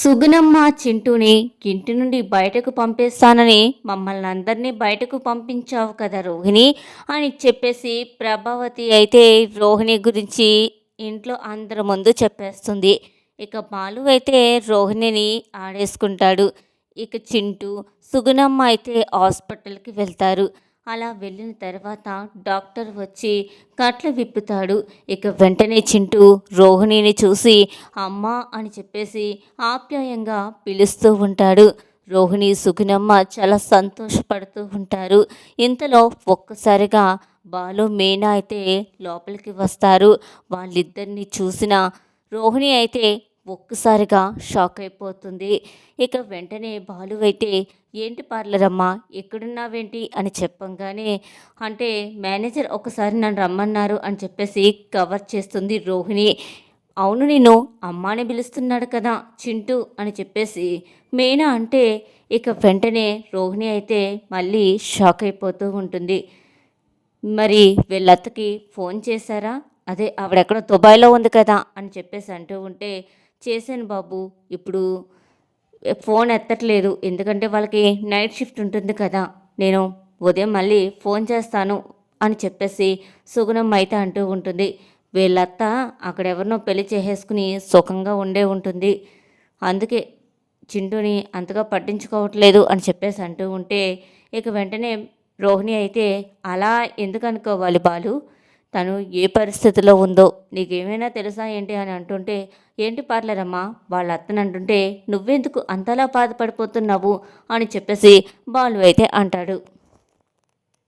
సుగుణమ్మ చింటూని ఇంటి నుండి బయటకు పంపేస్తానని మమ్మల్ని అందరినీ బయటకు పంపించావు కదా రోహిణి అని చెప్పేసి ప్రభావతి అయితే రోహిణి గురించి ఇంట్లో అందరి ముందు చెప్పేస్తుంది. ఇక బాలు అయితే రోహిణిని ఆడేసుకుంటాడు. ఇక చింటూ సుగుణమ్మ అయితే హాస్పిటల్కి వెళ్తారు. అలా వెళ్ళిన తర్వాత డాక్టర్ వచ్చి కట్లు విప్పుతాడు. ఇక వెంటనే చింటూ రోహిణిని చూసి అమ్మా అని చెప్పేసి ఆప్యాయంగా పిలుస్తూ ఉంటాడు. రోహిణి సుగుణమ్మ చాలా సంతోషపడుతూ ఉంటారు. ఇంతలో ఒక్కసారిగా బాలు మీనా అయితే లోపలికి వస్తారు. వాళ్ళిద్దరిని చూసిన రోహిణి అయితే ఒక్కసారిగా షాక్ అయిపోతుంది. ఇక వెంటనే బాలు అయితే ఏంటి పార్లరమ్మా? ఎక్కడున్నావేంటి? అని చెప్పంగానే అంటే మేనేజర్ ఒకసారి నన్ను రమ్మన్నారు అని చెప్పేసి కవర్ చేస్తుంది రోహిణి. అవును నేను అమ్మాని పిలుస్తున్నాడు కదా చింటూ అని చెప్పేసి మేనా అంటే ఇక వెంటనే రోహిణి అయితే మళ్ళీ షాక్ అయిపోతూ ఉంటుంది. మరి వీళ్ళత్తకి ఫోన్ చేశారా? అదే ఆవిడెక్కడ దుబాయ్లో ఉంది కదా అని చెప్పేసి అంటూ ఉంటే చేశాను బాబు ఇప్పుడు ఫోన్ ఎత్తట్లేదు. ఎందుకంటే వాళ్ళకి నైట్ షిఫ్ట్ ఉంటుంది కదా. నేను ఉదయం మళ్ళీ ఫోన్ చేస్తాను అని చెప్పేసి సుగుణం అయితే అంటూ ఉంటుంది. వీళ్ళత్త అక్కడెవరినో పెళ్ళి చేసేసుకుని సుఖంగా ఉండే ఉంటుంది. అందుకే చింటూని అంతగా పట్టించుకోవట్లేదు అని చెప్పేసి అంటూ ఉంటే ఇక వెంటనే రోహిణి అయితే అలా ఎందుకు అనుకోవాలి బాలు? తను ఏ పరిస్థితిలో ఉందో నీకేమైనా తెలుసా ఏంటి అని అంటుంటే ఏంటి పార్లరమ్మా? వాళ్ళ అత్తను అంటుంటే నువ్వెందుకు అంతలా బాధపడిపోతున్నావు? అని చెప్పేసి బాలు అయితే అంటాడు.